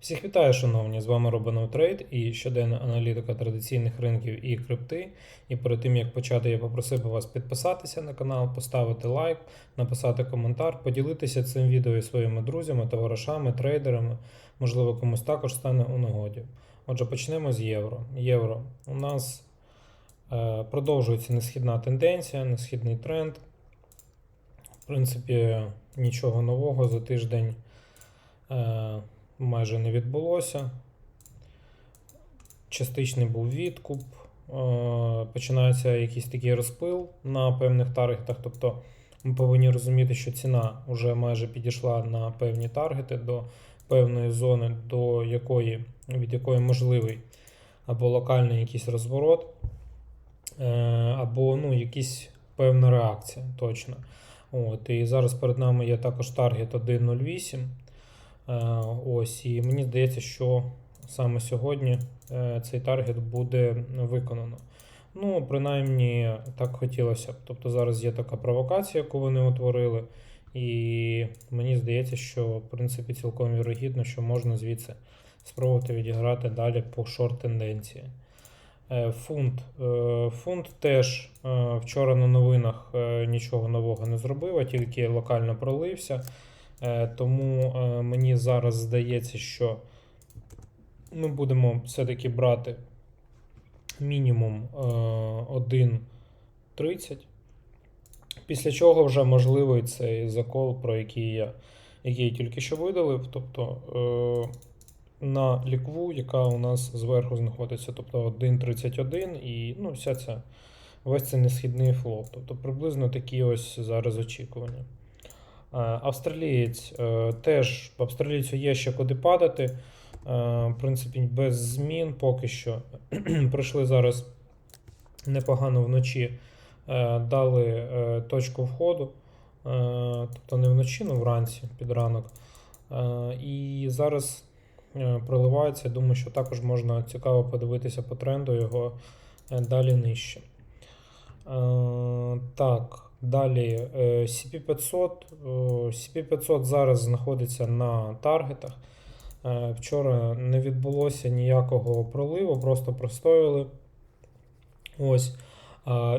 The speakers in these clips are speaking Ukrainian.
Всіх вітаю, шановні! З вами Робинов Трейд і щоденна аналітика традиційних ринків і крипти. І перед тим як почати, я попросив би вас підписатися на канал, поставити лайк, написати коментар, поділитися цим відео із своїми друзями, товаришами, трейдерами. Можливо, комусь також стане у нагоді. Отже, почнемо з євро. Євро у нас е, продовжується несхідна тенденція, несхідний тренд. В принципі, нічого нового за тиждень. Е, майже не відбулося. Частичний був відкуп, е, починається якийсь такий розпил на певних таргетах. Тобто ми повинні розуміти, що ціна вже майже підійшла на певні таргети до певної зони, до якої, від якої можливий або локальний якийсь розворот, е, або ну, якась певна реакція точно. От, І зараз перед нами є також таргет 1.08. Е, Ось, і мені здається, що саме сьогодні е, цей таргет буде виконано. Ну, принаймні, так хотілося б. Тобто зараз є така провокація, яку вони утворили, і мені здається, що в принципі цілком вірогідно, що можна звідси спробувати відіграти далі по шорт-тенденції. Е, Фунт. Фунт теж вчора на новинах нічого нового не зробив, а тільки локально пролився. Е, Тому е, мені зараз здається, що ми будемо все-таки брати мінімум е, 1.30. Після чого вже можливий цей закол, про який я, який тільки що видалив. Тобто е, на лікву, яка у нас зверху знаходиться, тобто 1.31 і ну, вся ця, весь цей несхідний флоп. Тобто приблизно такі ось зараз очікування. Е, Австралієць е, теж австралійцю є ще куди падати. Е, В принципі, без змін поки що. Пройшли зараз непогано вночі, дали точку входу, тобто не вночі, ну вранці під ранок. І зараз проливається. Думаю, що також можна цікаво подивитися по тренду його далі нижче. Так. Далі е, CP500. е, CP500 зараз знаходиться на таргетах. Е, Вчора не відбулося ніякого проливу, просто простояли. Ось.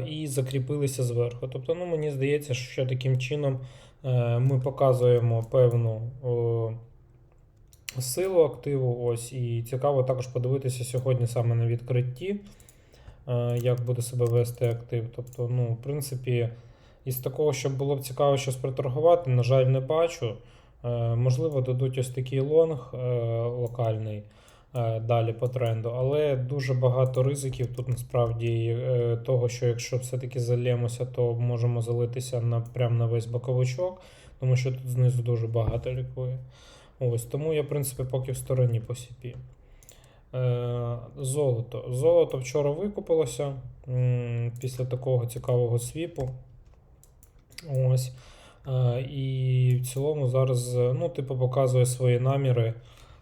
І закріпилися зверху. Тобто, ну, мені здається, що таким чином е, ми показуємо певну силу активу. Ось. І цікаво також подивитися сьогодні саме на відкритті, е, як буде себе вести актив. Тобто, ну, в принципі. Із такого, щоб було б цікаво щось приторгувати, на жаль, не бачу. Е, можливо, дадуть ось такий лонг е, локальний е, далі по тренду, але дуже багато ризиків тут насправді того, що якщо все-таки залємося, то можемо залитися на, прямо на весь боковичок, тому що тут знизу дуже багато лікує. Ось, тому я, в принципі, поки в стороні по. Е, Золото. Золото вчора викупилося після такого цікавого свіпу. Ось. Е, І в цілому зараз, е, ну, типу, показує свої наміри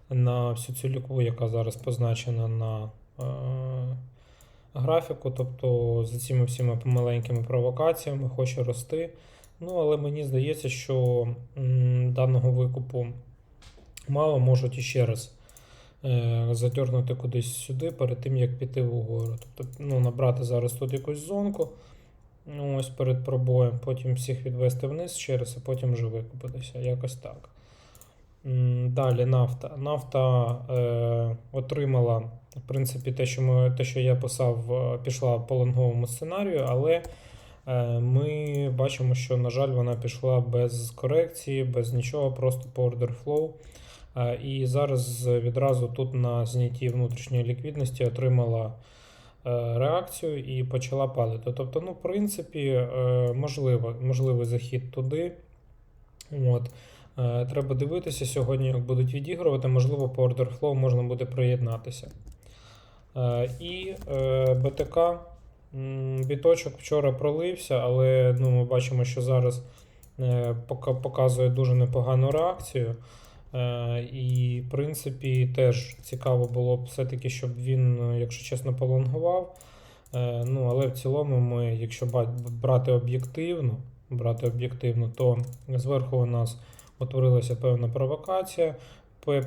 на всю цю лікву, яка зараз позначена на е, графіку. Тобто за цими всіма помаленькими провокаціями хоче рости. Ну, але мені здається, що даного викупу мало можуть іще раз задернути кудись сюди перед тим, як піти вгору. Тобто, ну, набрати зараз тут якусь зонку. Ну, ось перед пробоєм, потім всіх відвести вниз ще раз, а потім вже викупитися. Якось так. Далі нафта. Нафта е, отримала, в принципі, те, що, ми, те, що я писав, е, пішла по лонговому сценарію, але е, ми бачимо, що, на жаль, вона пішла без корекції, без нічого, просто по order flow. Е, і зараз відразу тут на знятті внутрішньої ліквідності отримала реакцію і почала падати. Тобто, ну, в принципі, е, можливо, можливий захід туди. От. Е, Треба дивитися сьогодні, як будуть відігрувати. Можливо, по order flow можна буде приєднатися. Е, І е, БТК. Біточок вчора пролився, але ну, ми бачимо, що зараз е, показує дуже непогану реакцію. Е, І, в принципі, теж цікаво було б все-таки, щоб він, е, якщо чесно, полонгував. Е, Ну, але в цілому, ми, якщо брати об'єктивно, брати об'єктивно, то зверху у нас утворилася певна провокація.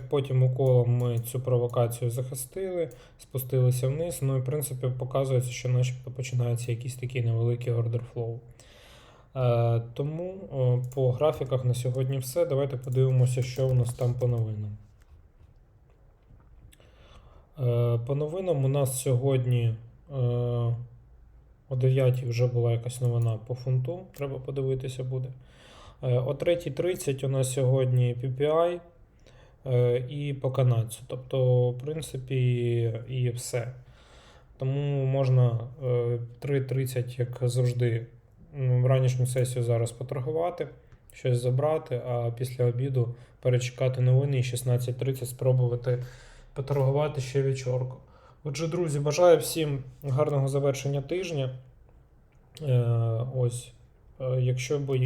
Потім уколом ми цю провокацію захистили, спустилися вниз. Ну і в принципі показується, що начебто починається якийсь такий невеликий. Е, тому е, по графіках на сьогодні все. Давайте подивимося, що у нас там по новинам. Е, по новинам у нас сьогодні е, о 9 вже була якась новина по фунту. Треба подивитися буде. О 3.30 у нас сьогодні PPI і по канадцю. Тобто, в принципі, і все. Тому можна е, 3.30, як завжди, ранішню сесію зараз поторгувати, щось забрати, а після обіду перечекати новини і 16.30 спробувати поторгувати ще вечорку. Отже, друзі, бажаю всім гарного завершення тижня. Е, ось, е, якщо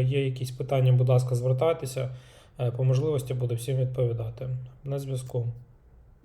є якісь питання, будь ласка, звертайтеся. Е, По можливості буду всім відповідати. На зв'язку.